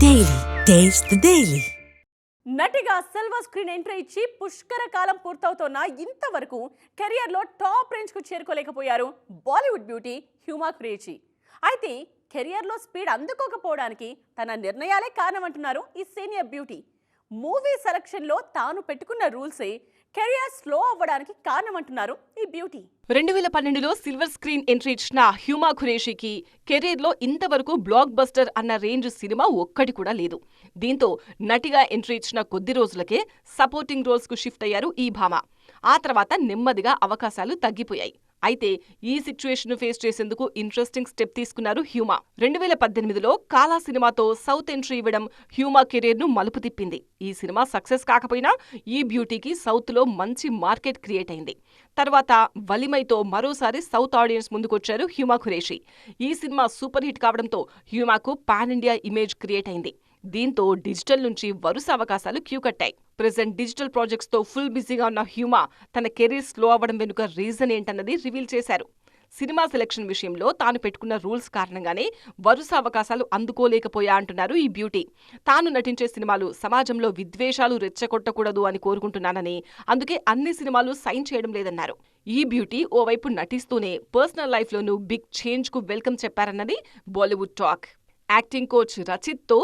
Daily taste the నటిగా silver screen entry ఇచ్చి పుష్కర కాలం పూర్తవుతోన్న ఇంతవరకు కెరియర్లో టాప్ రేంజ్కు చేరుకోలేకపోయారు బాలీవుడ్ బ్యూటీ హ్యూమా క్రేచి అయితే కెరియర్లో స్పీడ్ అందుకోకపోవడానికి తన నిర్ణయాలే కారణమంటున్నారు ఈ సీనియర్ బ్యూటీ. మూవీ సెలక్షన్లో తాను పెట్టుకున్న రూల్సే కెరియర్ స్లో అవ్వడానికి కారణమంటున్నారు ఈ బ్యూటీ. రెండు వేల పన్నెండులో సిల్వర్ స్క్రీన్ ఎంట్రీ ఇచ్చిన హ్యూమా ఖురేషికి కెరీర్లో ఇంతవరకు బ్లాక్ బస్టర్ అన్న రేంజ్ సినిమా ఒక్కటి కూడా లేదు. దీంతో నటిగా ఎంట్రీ ఇచ్చిన కొద్ది రోజులకే సపోర్టింగ్ రోల్స్కు షిఫ్ట్ అయ్యారు ఈ భామ. ఆ తర్వాత నెమ్మదిగా అవకాశాలు తగ్గిపోయాయి. అయితే ఈ సిచ్యువేషన్ ఫేస్ చేసేందుకు ఇంట్రెస్టింగ్ స్టెప్ తీసుకున్నారు హ్యూమా. రెండు వేల పద్దెనిమిదిలో కాలా సినిమాతో సౌత్ ఎంట్రీ ఇవ్వడం హ్యూమా కెరీర్ను మలుపు తిప్పింది. ఈ సినిమా సక్సెస్ కాకపోయినా ఈ బ్యూటీకి సౌత్లో మంచి మార్కెట్ క్రియేట్ అయింది. తర్వాత వలిమైతో మరోసారి సౌత్ ఆడియన్స్ ముందుకొచ్చారు హ్యూమా ఖురేషి. ఈ సినిమా సూపర్ హిట్ కావడంతో హ్యూమాకు పాన్ ఇండియా ఇమేజ్ క్రియేట్ అయింది. దీంతో డిజిటల్ నుంచి వరుస అవకాశాలు క్యూ కట్టాయి. ప్రెసెంట్ డిజిటల్ ప్రాజెక్ట్స్తో ఫుల్ బిజీగా ఉన్న హ్యూమా తన కెరీర్ స్లో అవ్వడం వెనుక రీజన్ ఏంటన్నది రివీల్ చేశారు. సినిమా సెలక్షన్ విషయంలో తాను పెట్టుకున్న రూల్స్ కారణంగానే వరుస అవకాశాలు అందుకోలేకపోయా అంటున్నారు ఈ బ్యూటీ. తాను నటించే సినిమాలు సమాజంలో విద్వేషాలు రెచ్చగొట్టకూడదు అని కోరుకుంటున్నానని అందుకే అన్ని సినిమాలు సైన్ చేయడం లేదన్నారు. ఈ బ్యూటీ ఓవైపు నటిస్తూనే పర్సనల్ లైఫ్లోనూ బిగ్ చేంజ్కు వెల్కమ్ చెప్పారన్నది బాలీవుడ్ టాక్. యాక్టింగ్ కోచ్ రచిత్తో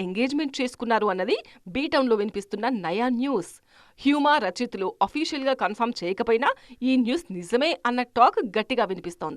ఎంగేజ్మెంట్ చేసుకున్నారు అన్నది బీటౌన్లో వినిపిస్తున్న నయా న్యూస్. హ్యూమా రచిత్లు అఫీషియల్గా కన్ఫర్మ్ చేయకపోయినా ఈ న్యూస్ నిజమే అన్న టాక్ గట్టిగా వినిపిస్తోంది.